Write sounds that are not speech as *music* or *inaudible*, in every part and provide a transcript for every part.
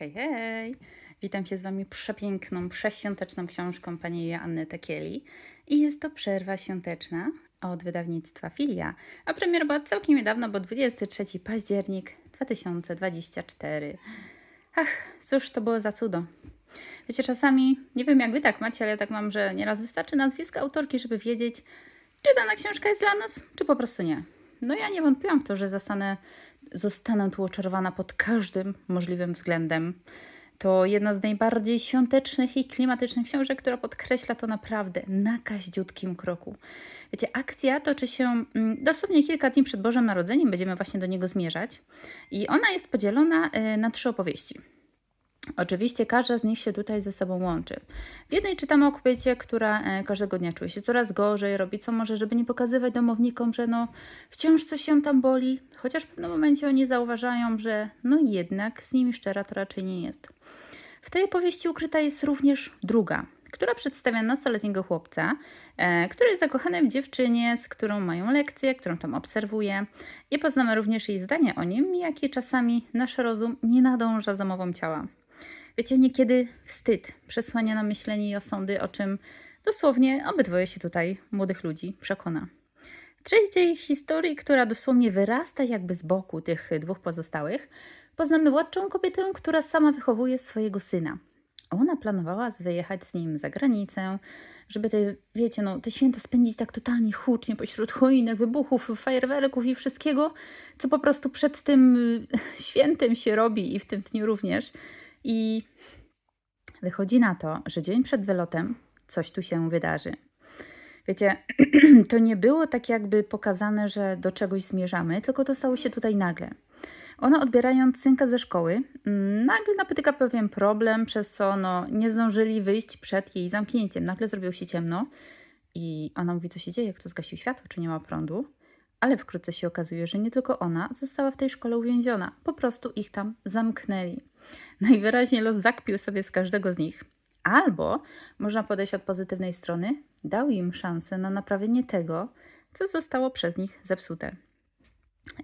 Hej, hej! Witam się z Wami przepiękną, przeświąteczną książką pani Joanny Tekieli. I jest to przerwa świąteczna od wydawnictwa Filia. A premiera była całkiem niedawno, bo 23 październik 2024. Ach, cóż to było za cudo. Wiecie, czasami, nie wiem jak Wy tak macie, ale ja tak mam, że nieraz wystarczy nazwisko autorki, żeby wiedzieć, czy dana książka jest dla nas, czy po prostu nie. No ja nie wątpiłam w to, że zostanę, zostanę tu oczarowana pod każdym możliwym względem. To jedna z najbardziej świątecznych i klimatycznych książek, która podkreśla to naprawdę na kaździutkim kroku. Wiecie, akcja toczy się mm, dosłownie kilka dni przed Bożym Narodzeniem, będziemy właśnie do niego zmierzać. I ona jest podzielona y, na trzy opowieści. Oczywiście każda z nich się tutaj ze sobą łączy. W jednej czytamy o kobiecie, która e, każdego dnia czuje się coraz gorzej, robi co może, żeby nie pokazywać domownikom, że no wciąż coś się tam boli, chociaż w pewnym momencie oni zauważają, że no jednak z nimi szczera to raczej nie jest. W tej opowieści ukryta jest również druga, która przedstawia nastoletniego chłopca, e, który jest zakochany w dziewczynie, z którą mają lekcje, którą tam obserwuje. I poznamy również jej zdanie o nim, jakie czasami nasz rozum nie nadąża za mową ciała. Wiecie, niekiedy wstyd przesłania na myślenie i osądy, o czym dosłownie obydwoje się tutaj, młodych ludzi, przekona. Trzeciej historii, która dosłownie wyrasta jakby z boku tych dwóch pozostałych, poznamy władczą kobietę, która sama wychowuje swojego syna. Ona planowała wyjechać z nim za granicę, żeby te, wiecie, no, te święta spędzić tak totalnie hucznie pośród choinek, wybuchów, fajerwerków i wszystkiego, co po prostu przed tym y, *laughs* świętem się robi i w tym dniu również. I wychodzi na to, że dzień przed wylotem coś tu się wydarzy. Wiecie, *clears throat* to nie było tak jakby pokazane, że do czegoś zmierzamy, tylko to stało się tutaj nagle. Ona odbierając synka ze szkoły, mm, nagle napotyka pewien problem, przez co no, nie zdążyli wyjść przed jej zamknięciem. Nagle zrobiło się ciemno i ona mówi, co się dzieje, kto zgasił światło, czy nie ma prądu. Ale wkrótce się okazuje, że nie tylko ona została w tej szkole uwięziona, po prostu ich tam zamknęli. *laughs* Najwyraźniej los zakpił sobie z każdego z nich. Albo można podejść od pozytywnej strony, dał im szansę na naprawienie tego, co zostało przez nich zepsute.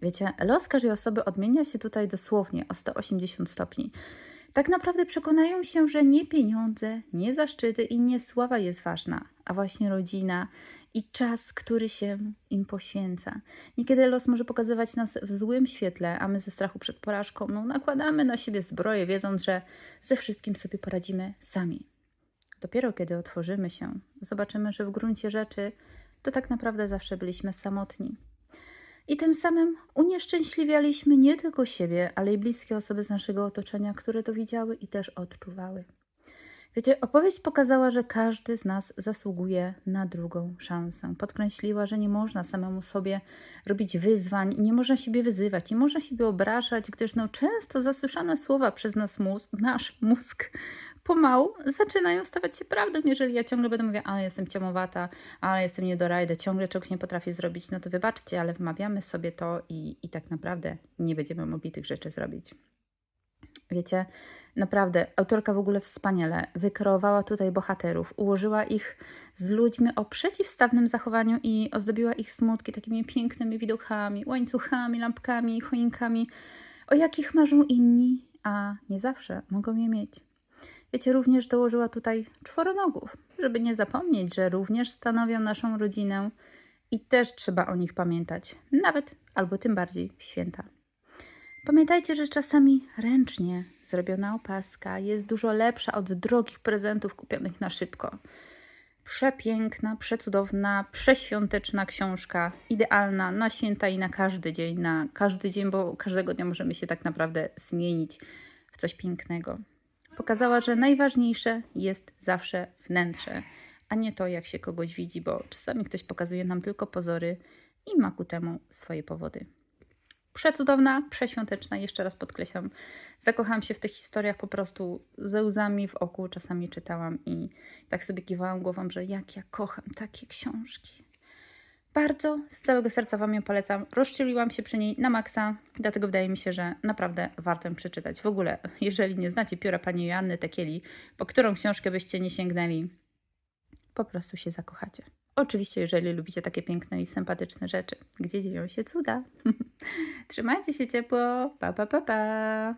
Wiecie, los każdej osoby odmienia się tutaj dosłownie o 180 stopni. Tak naprawdę przekonają się, że nie pieniądze, nie zaszczyty i nie sława jest ważna, a właśnie rodzina i czas, który się im poświęca. Niekiedy los może pokazywać nas w złym świetle, a my ze strachu przed porażką no, nakładamy na siebie zbroję, wiedząc, że ze wszystkim sobie poradzimy sami. Dopiero kiedy otworzymy się, zobaczymy, że w gruncie rzeczy to tak naprawdę zawsze byliśmy samotni. I tym samym unieszczęśliwialiśmy nie tylko siebie, ale i bliskie osoby z naszego otoczenia, które to widziały i też odczuwały. Wiecie, opowieść pokazała, że każdy z nas zasługuje na drugą szansę. Podkreśliła, że nie można samemu sobie robić wyzwań, nie można siebie wyzywać, nie można siebie obrażać, gdyż no, często zasłyszane słowa przez nas mózg, nasz mózg pomału zaczynają stawać się prawdą. Jeżeli ja ciągle będę mówiła, ale jestem ciemowata, ale jestem niedorajda, ciągle czegoś nie potrafię zrobić, no to wybaczcie, ale wmawiamy sobie to i, i tak naprawdę nie będziemy mogli tych rzeczy zrobić. Wiecie, naprawdę, autorka w ogóle wspaniale wykreowała tutaj bohaterów, ułożyła ich z ludźmi o przeciwstawnym zachowaniu i ozdobiła ich smutki takimi pięknymi widokami, łańcuchami, lampkami, choinkami, o jakich marzą inni, a nie zawsze mogą je mieć. Wiecie, również dołożyła tutaj czworonogów, żeby nie zapomnieć, że również stanowią naszą rodzinę i też trzeba o nich pamiętać, nawet albo tym bardziej święta. Pamiętajcie, że czasami ręcznie zrobiona opaska jest dużo lepsza od drogich prezentów kupionych na szybko. Przepiękna, przecudowna, przeświąteczna książka, idealna na święta i na każdy dzień, na każdy dzień, bo każdego dnia możemy się tak naprawdę zmienić w coś pięknego. Pokazała, że najważniejsze jest zawsze wnętrze, a nie to, jak się kogoś widzi, bo czasami ktoś pokazuje nam tylko pozory i ma ku temu swoje powody przecudowna, przeświąteczna, jeszcze raz podkreślam. Zakochałam się w tych historiach po prostu ze łzami w oku, czasami czytałam i tak sobie kiwałam głową, że jak ja kocham takie książki. Bardzo z całego serca Wam ją polecam. Rozczuliłam się przy niej na maksa, dlatego wydaje mi się, że naprawdę warto ją przeczytać. W ogóle, jeżeli nie znacie pióra pani Joanny Tekieli, po którą książkę byście nie sięgnęli, po prostu się zakochacie. Oczywiście, jeżeli lubicie takie piękne i sympatyczne rzeczy, gdzie dzieją się cuda. *laughs* Trzymajcie się ciepło. Pa, pa, pa, pa.